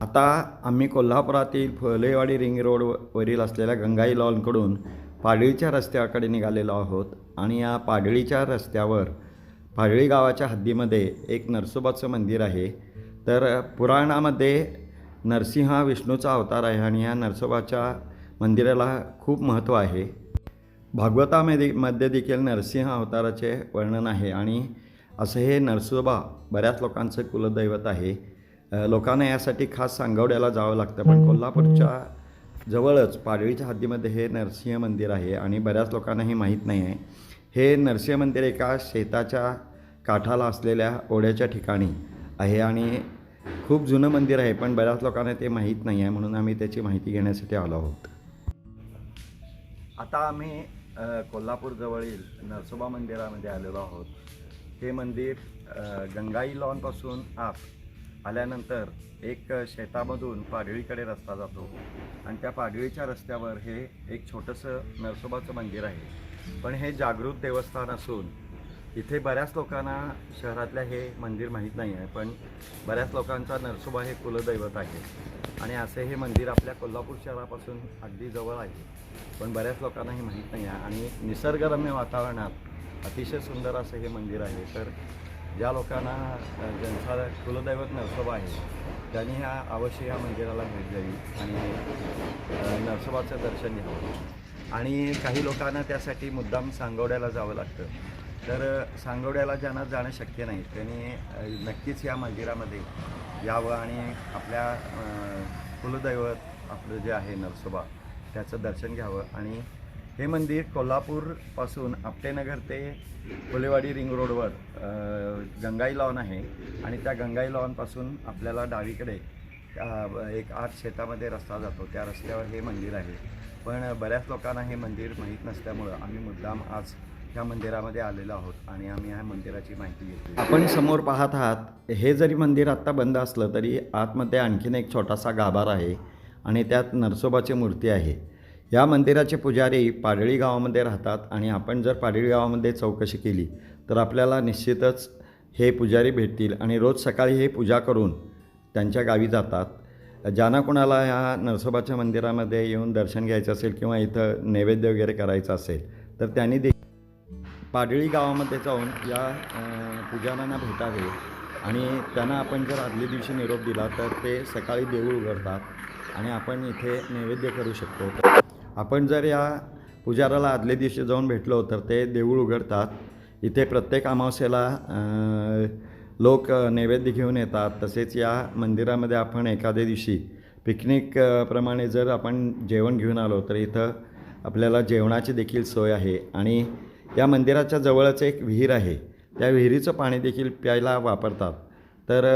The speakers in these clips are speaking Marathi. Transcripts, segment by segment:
आता आम्ही कोल्हापुरातील फुलेवाडी रिंग रोडवरील असलेल्या गंगाई लॉनकडून पाडळीच्या रस्त्याकडे निघालेलो आहोत आणि या पाडळीच्या रस्त्यावर पाडळी गावाच्या हद्दीमध्ये एक नरसोबाचं मंदिर आहे. तर पुराणामध्ये नरसिंह हा विष्णूचा अवतार आहे आणि या नरसोबाच्या मंदिराला खूप महत्त्व आहे. भागवतामध्ये मध्ये देखील नरसिंह अवताराचे वर्णन आहे आणि असं हे नरसोबा बऱ्याच लोकांचं कुलदैवत आहे. लोकांना यासाठी खास सांगवड्याला जावं लागतं. पण कोल्हापूरच्या जवळच पाडळीच्या हद्दीमध्ये हे नरसिंह मंदिर आहे आणि बऱ्याच लोकांना हे माहीत नाही आहे. हे नरसिंह मंदिर एका शेताच्या काठाला असलेल्या ओढ्याच्या ठिकाणी आहे आणि खूप जुनं मंदिर आहे पण बऱ्याच लोकांना ते माहीत नाही आहे म्हणून आम्ही त्याची माहिती घेण्यासाठी आलो आहोत. आता आम्ही कोल्हापूरजवळील नरसोबा मंदिरामध्ये आलेलो आहोत. हे मंदिर गंगाई लॉनपासून आत आल्यानंतर एक शेतामधून पाडळीकडे रस्ता जातो. आणि त्या पाडळीच्या रस्त्यावर हे एक छोटंसं नरसोबाचं मंदिर आहे. पण हे जागृत देवस्थान असून इथे बऱ्याच लोकांना शहरातल्या हे मंदिर माहीत नाही आहे पण बऱ्याच लोकांचा नरसोबा हे कुलदैवत आहे. आणि असे हे मंदिर आपल्या कोल्हापूर शहरापासून अगदी जवळ आहे. पण बऱ्याच लोकांना हे माहीत नाही आहे. आणि निसर्गरम्य वातावरणात अतिशय सुंदर असं हे मंदिर आहे. तर ज्या लोकांना ज्यांचा कुलदैवत नरसोबा आहे त्यांनी ह्या अवश्य या मंदिराला भेट द्यावी आणि नरसोबाचं दर्शन घ्यावं. आणि काही लोकांना त्यासाठी मुद्दाम सांगवड्याला जावं लागतं. तर सांगोड्याला सांगवड्याला ज्यांना जाणं शक्य नाही त्यांनी नक्कीच या मंदिरामध्ये यावं आणि आपल्या कुलदैवत आपलं जे आहे नरसोबा त्याचं दर्शन घ्यावं आणि हे मंदिर कोल्हापूरपासून आपटेनगर ते फुलेवाडी रिंग रोडवर गंगाई लॉन आहे आणि त्या गंगाई लॉनपासून आपल्याला डावीकडे एक आत शेतामध्ये रस्ता जातो. त्या रस्त्यावर हे मंदिर आहे. पण बऱ्याच लोकांना हे मंदिर माहीत नसल्यामुळं आम्ही मुद्दाम आज ह्या मंदिरामध्ये आलेलो आहोत आणि आम्ही ह्या मंदिराची माहिती घेतली. आपण समोर पाहत आहात हे जरी मंदिर आत्ता बंद असलं तरी आतमध्ये आणखीन एक छोटासा गाभार आहे आणि त्यात नरसोबाची मूर्ती आहे. या मंदिराचे पुजारी पाडळी गावामध्ये राहतात आणि आपण जर पाडळी गावामध्ये चौकशी केली तर आपल्याला निश्चितच हे पुजारी भेटतील आणि रोज सकाळी हे पूजा करून त्यांच्या गावी जातात. ज्यांना कोणाला ह्या नरसोबाच्या मंदिरामध्ये येऊन दर्शन घ्यायचं असेल किंवा इथं नैवेद्य वगैरे करायचं असेल तर त्यांनी दे पाडळी गावामध्ये जाऊन या पुजाऱ्यांना भेटावे आणि त्यांना आपण जर आदल्या दिवशी निरोप दिला तर ते सकाळी देऊळ उघडतात आणि आपण इथे नैवेद्य करू शकतो. आपण जर या पुजाराला आदल्या दिवशी जाऊन भेटलो तर ते देऊळ उघडतात. इथे प्रत्येक अमावस्येला लोक नैवेद्य घेऊन येतात. तसेच या मंदिरामध्ये आपण एखाद्या दिवशी पिकनिक प्रमाणे जर आपण जेवण घेऊन आलो तर इथं आपल्याला जेवणाची देखील सोय आहे. आणि या मंदिराच्या जवळच एक विहीर आहे. त्या विहिरीचं पाणी देखील प्यायला वापरतात. तर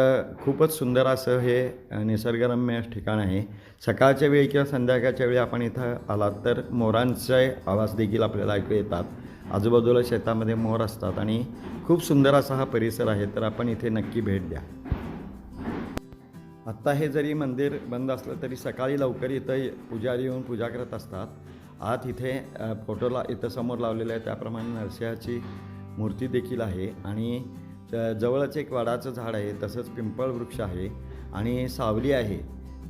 खूपच सुंदर असं हे निसर्गरम्य ठिकाण आहे. सकाळच्या वेळी किंवा संध्याकाळच्या वेळी आपण इथं आलात तर मोरांचे आवाज देखील आपल्याला ऐकू येतात. आजूबाजूला शेतामध्ये मोर असतात आणि खूप सुंदर असा हा परिसर आहे तर आपण इथे नक्की भेट द्या. आत्ता हे जरी मंदिर बंद असलं तरी सकाळी लवकर इथं पुजारी येऊन पूजा करत असतात. आत इथे फोटोला इथं समोर लावलेलं आहे त्याप्रमाणे नरसिंहाची मूर्ती देखील आहे आणि जवळच एक वडाचं झाड आहे तसंच पिंपळ वृक्ष आहे आणि सावली आहे.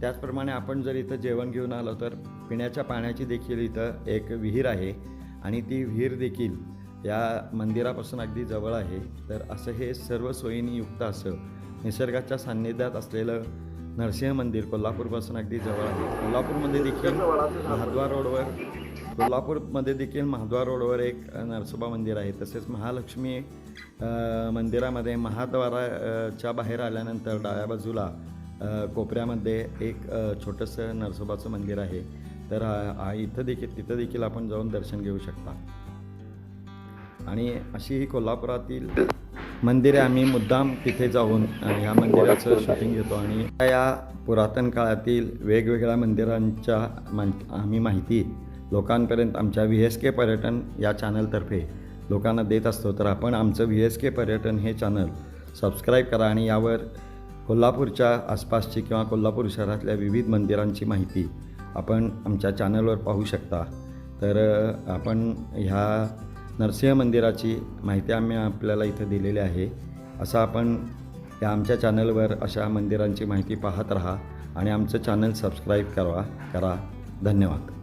त्याचप्रमाणे आपण जर इथं जेवण घेऊन आलो तर पिण्याच्या पाण्याची देखील इथं एक विहीर आहे आणि ती विहीर देखील या मंदिरापासून अगदी जवळ आहे. तर असं हे सर्व सोयींनी युक्त असं निसर्गाच्या सान्निध्यात असलेलं नरसिंह मंदिर कोल्हापूरपासून अगदी जवळ आहे. कोल्हापूरमध्ये देखील महाद्वार रोडवर कोल्हापूरमध्ये देखील महाद्वार रोडवर एक नरसोबा मंदिर आहे. तसेच महालक्ष्मी मंदिरामध्ये महाद्वाराच्या बाहेर आल्यानंतर डाव्या बाजूला कोपऱ्यामध्ये एक छोटंसं नरसोबाचं मंदिर आहे. तर इथं देखील तिथं देखील आपण जाऊन दर्शन घेऊ शकता. आणि अशी ही कोल्हापुरातील मंदिरे आम्ही मुद्दाम तिथे जाऊन ह्या मंदिराचं शूटिंग घेतो. आणि या पुरातन काळातील वेगवेगळ्या मंदिरांच्या मान आम्ही माहिती लोकांपर्यंत आमच्या व्ही एस के पर्यटन या चॅनलतर्फे लोकांना देत असतो तर आपण आमचं व्ही एस के पर्यटन हे चॅनल सबस्क्राईब करा आणि यावर कोल्हापूरच्या आसपासची किंवा कोल्हापूर शहरातल्या विविध मंदिरांची माहिती आपण आमच्या चॅनलवर पाहू शकता. तर आपण ह्या नरसिंह मंदिराची माहिती आम्ही आपल्याला इथं दिलेली आहे. असं आपण या आमच्या चॅनलवर अशा मंदिरांची माहिती पाहत राहा आणि आमचं चॅनल सबस्क्राईब करा करा. धन्यवाद.